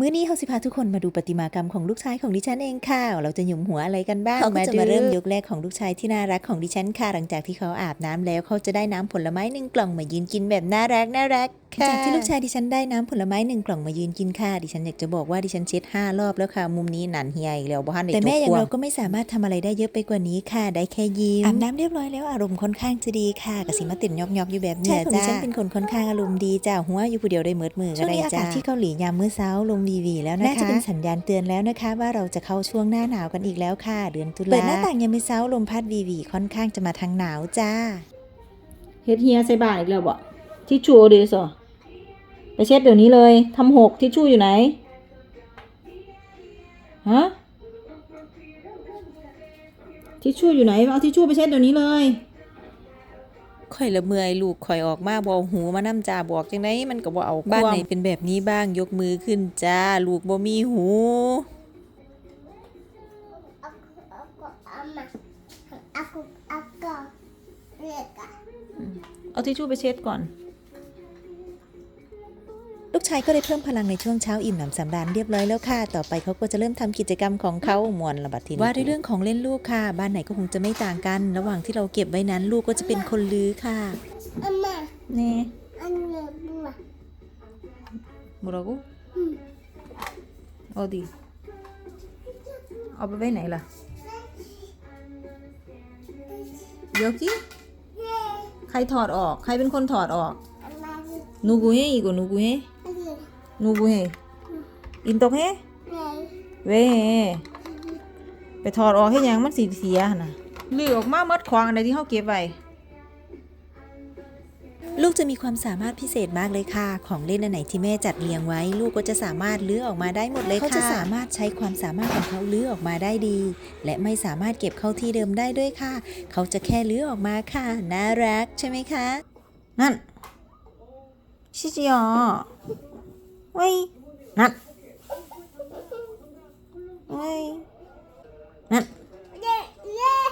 มื้อนี้เฮาสิพาทุกคนมาดูประติมากรรมของลูกชายของดิฉันเองค่ะ เราจะหยุมหัวอะไรกันบ้างเขาก็มาจะมามาเริ่เริ่มมยกแรกของลูกชายที่น่ารักของดิฉันค่ะ หลังจากที่เขาอาบน้ำแล้วเขาจะได้น้ำผลไม้หนึ่งกล่องมายืนกินแบบน่ารักน่ารัก ค่ะจากที่ลูกชายดิฉันได้น้ำผลไม้หนึ่งกล่องมายืนกินค่ะดิฉันอยากจะบอกว่าดิฉันเช็ดห้ารอบแล้วค่ะ มุมนี้หนันเฮียอีกแล้วบ่ทันได้แต่แม่จบอย่างกวเราก็ไม่สามารถทำอะไรได้เยอะไปกว่านี้ค่ะ ได้แค่ยิ้มอาบน้ำเรียบร้อยแล้วอารมณ์ค่อนข้างจะดีค่ะกสิมาติดยอกๆอยู่แบบนี้ใช่แหละของดิจ้าฉันเป็นคนค่อนข้างอารมณ์ดีจ้าหัวอยู่ผู้เดียวได้เมิดมือช่วงนี้ก็อาได้จ้ากาศที่เกาหลียามมื้อเช้าลมวีวีแล้วนะคะน่าจะเป็นสัญญาณเตือนแล้วนะคะ ว่าเราจะเข้าช่วงหน้าหนาวกันอีกแล้วค่ะ เดือนตุลาเปิดหน้าต่างยามมื้อเช้าลมพัดวีวีค่อนข้างจะมาทางหนาวจ้าเฮ็ดเฮียใส่บาทอีกแล้วบ่ทิชชู่เอาดีสอ ไปเช็ดเดี๋ยวนี้เลยทำหกทิชชู่อยู่ไหนฮะทิชชู่อยู่ไหนเอาทิชชู่ไปเช็ดเดี๋ยวนี้เลยข่อยละเมื่อยลูกข่อยออกมาบอหูมานํจ้าบอกจังไดมันก็บ่เอาบ้านไหนเป็นแบบนี้บ้างยกมือขึ้นจ้าลูกบ่มีหู Aku, ama. Aku, aku, mereka. เอาทิชชู่ไปเช็ดก่อนลูก ชายก็ได้เพิ่มพลังในช่วงเช้าอิ่มหนำสำราญเรียบร้อยแล้วค่ะ ต่อไปเขาก็จะเริ่มทำกิจกรรมของเขามวนละบัดทีนี้ว่าด้วยเรื่องของเล่นลูกค่ะ บ้านไหนก็คงจะไม่ต่างกัน ระหว่างที่เราเก็บไว้นั้นลูกก็จะเป็นคนลื้อค่ะ Ama, แน่ anu buah. บุรากูเอาดิเอาไปไว้ไหนล่ะเดี๋ยวกี้ใครถอดออก ใครเป็นคนถอดออก Ama, นูกูเฮอีกว่านูกูเฮ anu, นูกูเฮอินตกเฮ nih. เว้ไปถอดออกให้ยังมันสีเสียหั่นนะลือออกมาเมดควางอะไรที่เขาเก็บไว้ ลูกจะมีความสามารถพิเศษมากเลยค่ะ ของเล่นอันไหนที่แม่จัดเรียงไว้ ลูกก็จะสามารถลื้อออกมาได้หมดเลยค่ะเขาจะสามารถใช้ความสามารถของเขาลื้อออกมาได้ดี และไม่สามารถเก็บเข้าที่เดิมได้ด้วยค่ะ เขาจะแค่ลื้อออกมาค่ะ น่ารักใช่ไหมคะ นั่นชิจิอ๋อ เว้ยนั่นเว้ยนั่น Nih, nih.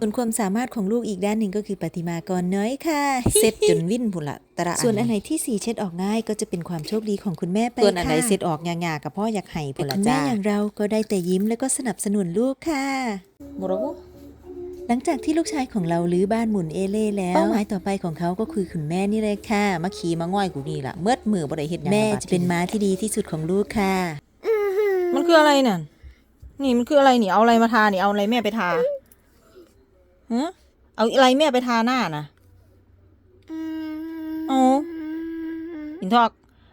ส่วนความสามารถของลูกอีกด้านหนึ่งก็คือประติมากรน้อยค่ะ เซ็ตจนวิ่นผุนละตระส่วนอันไหนที่สีเช็ดออกง่ายก็จะเป็นความโชคดีของคุณแม่ไปส่วนอันไหนค่ะเซ็ตออกงาๆกับพ่ออยากให้ผุแต่นละคุณแม่จ้าอย่างเราก็ได้แต่ยิ้มแล้วก็สนับสนุนลูกค่ะบุรากู หลังจากที่ลูกชายของเราลื้อบ้านหมุนเอเล่แล้วเป้าหมายต่อไปของเขาก็คือคุณแม่นี่เลยค่ะมาขี่มาง่อยกูนี่ล่ะเมื่อมือบ่ได้เฮ็ดหยังแม่บัดจะเป็นม้าที่ดีที่สุดของลูกค่ะมันคืออะไรน่ะนี่มันคืออะไรนี่เอาอะไรมาทานี่เอาอะไรแม่ไปทาฮะเอาอะไรแม่ไปทาหน้าน่ะเอาอินทอก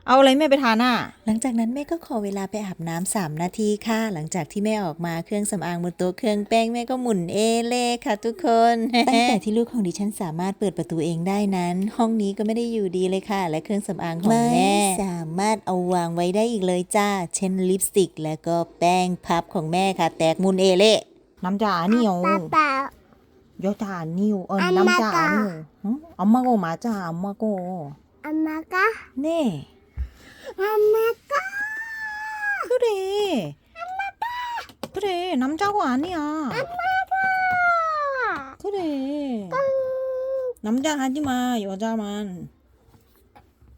เอาอะไรแม่ไปทาหน้า หลังจากนั้นแม่ก็ขอเวลาไปอาบน้ำสามนาทีค่ะ หลังจากที่แม่ออกมาเครื่องสำอางบนโต๊ะเครื่องแป้งแม่ก็หมุนเอเล่ค่ะทุกคน ตั้งแต่ที่ลูกของดิฉันสามารถเปิดประตูเองได้นั้น ห้องนี้ก็ไม่ได้อยู่ดีเลยค่ะ และเครื่องสำอางของไม่แม่สามารถเอาวางไว้ได้อีกเลยจ้า เช่นลิปสติก แล้วก็แป้งพับของแม่ค่ะ แตกหมุนเอเล่น้ำจ่าเหนียว Papa, ยอจ่านิ่วเอออัมน้ำมาจ่ากะนิ่วหึอัมมาโกหมาจ่าอัมมาโก ama kah? เน่ Ama kah? คือเด คือเดน้ำจ่าหวานเนี่ยคือเดน้ำจ่า하지마여자만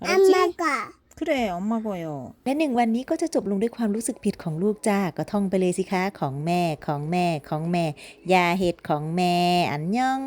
Ama kah? 그래 엄마고요 และหนึ่งวันนี้ก็จะจบลงด้วยความรู้สึกผิดของลูกจ้า ก็ท่องไปเลยสิคะของแม่ของแม่ของแม่ ยาเห็ดของแม่ อันยอง